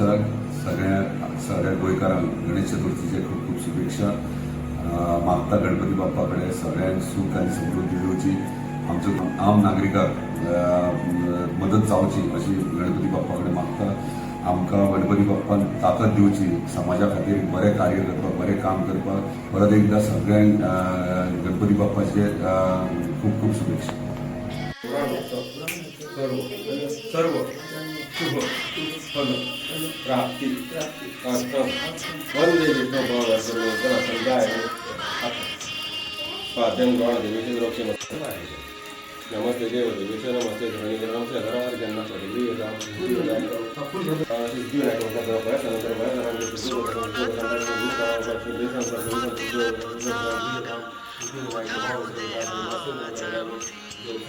नमस्कार. सगळ्या सगळ्या गोयकारांना गणेश चतुर्थीचे खूप खूप शुभेच्छा. मागता गणपती बाप्पाकडे सगळ्यांक सुख आणि समृद्धी दिवची. आमचं आम नागरिकात मदत जावची अशी गणपती बाप्पाकडे मागता. आमकां गणपती बाप्पान ताकद दिवची समाजा खातीर बरें कार्य करपाक बरें काम करपाक. परत एकदा सगळ्यांक गणपती बाप्पाचे खूप खूप शुभेच्छा. सर्व सर्व शुभ फल प्राप्ती अर्थम वंदे विष्णु भव सर्वोत्तर संध्याय स्वाद्यं गौण देवीचे रोक्षे नमस्ते देव देवीचे नमस्ते धरणी नमस्ते धरावर जन्म राम सिद्धी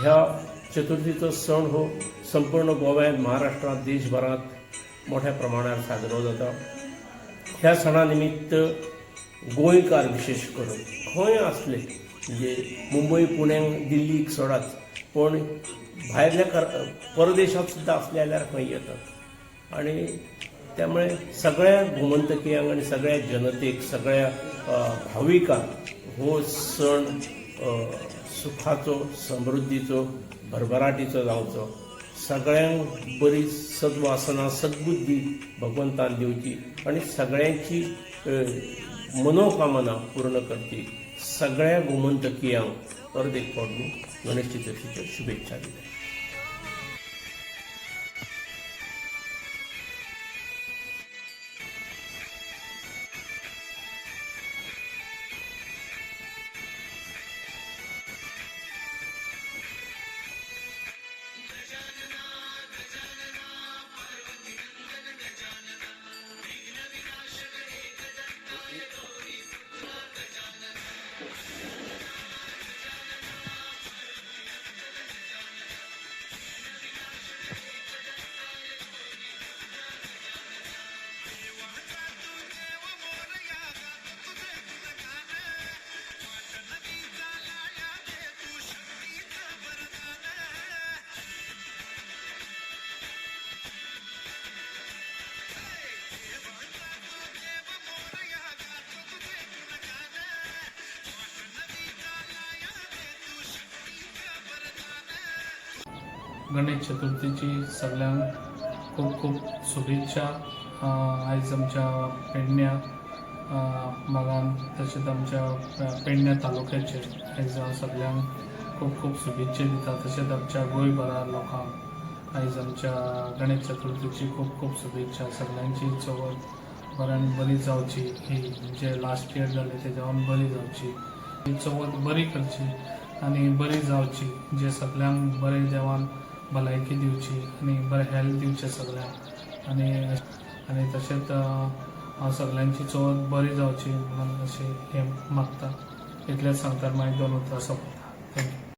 ह्या चतुर्थीचो सण हो संपूर्ण गोव्यात महाराष्ट्रात देशभरात मोठ्या प्रमाणात साजरो जाता ह्या सणा निमित्त गोंयकार विशेष करून खंय असले म्हणजे मुंबई पुण्याक दिल्लीक सोडात पण भायल्या कर परदेशात सुद्धा असले जाल्यार खंय येतात आणि त्यामुळे सगळ्या गोमंतकीयांक आणि सगळ्या जनतेक सगळ्या भाविकांक हो सण सुखाचो समृद्धीचो भरभराटीचो जावचो. सगळ्यांक बरी सद्वासना सद्बुद्धी भगवंतान दिवची आणि सगळ्यांची मनोकामना पूर्ण करची सगळ्या गोमंतकियांक परत एक फावट मी गणेश चतुर्थीच्या शुभेच्छा दिल्या. गणेश चतुर्थीची सगळ्यांक खूप खूप शुभेच्छा. आयज आमच्या पेडण्या भागान तशेंच आमच्या पेडण्या तालुक्याचे आयज हांव सगळ्यांक खूप खूप शुभेच्छा दिता तशेंच आमच्या गोंयभरा लोकांक आयज आमच्या गणेश चतुर्थीची खूप खूप शुभेच्छा. सगळ्यांची चवथ बऱ्यान बरी जावची. ही जे लास्ट इयर जाले तेज्यावन बरी जावची. ही चवथ बरी करची आनी बरी जावची. जे सगळ्यांक बरे देवान भलायकी दिवची आनी बरें हेल्थ दिवचें सगळ्यांक आनी आनी तशेंच हांव सगळ्यांची चवथ बरी जावची म्हणून अशें हें मागता इतलेंच सांगता मागीर दोन उतरां सोंपता थँक्यू